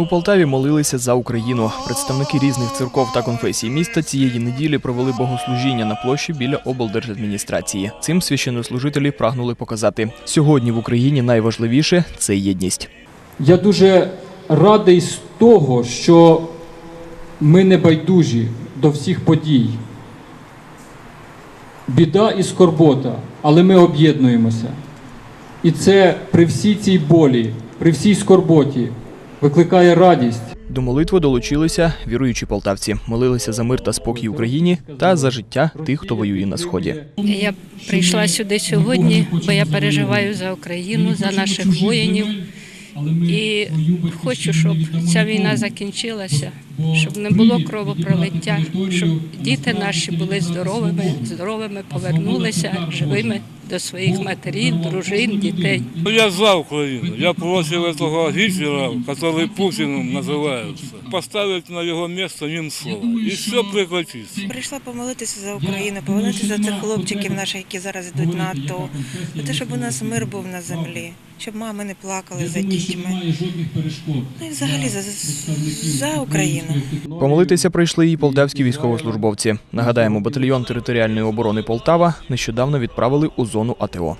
У Полтаві молилися за Україну. Представники різних церков та конфесій міста цієї неділі провели богослужіння на площі біля облдержадміністрації. Цим священнослужителі прагнули показати сьогодні в Україні найважливіше це єдність. Я дуже радий з того, що ми не байдужі до всіх подій. Біда і скорбота, але ми об'єднуємося. І це при всій цій болі, при всій скорботі викликає радість. До молитви долучилися віруючі полтавці, молилися за мир та спокій в Україні та за життя тих, хто воює на сході. Я прийшла сюди сьогодні, бо я переживаю за Україну, за наших воїнів. І хочу, щоб ця війна закінчилася, щоб не було кровопролиття, щоб діти наші були здоровими, здоровими, повернулися живими до своїх матерів, дружин, дітей. Ну, Я за Украину. Я просил этого Гитлера, который Путиным называется, поставить на его место Немцова. И все прекратится. Прийшла помолитися за Україну, помолитися за цих хлопчиків наших, які зараз йдуть на АТО, за те, щоб у нас мир був на землі, щоб мами не плакали за дітьми. Ну і взагалі за, за Україну. Помолитися прийшли і полтавські військовослужбовці. Нагадаємо, батальйон територіальної оборони Полтава нещодавно відправили у зону そのあては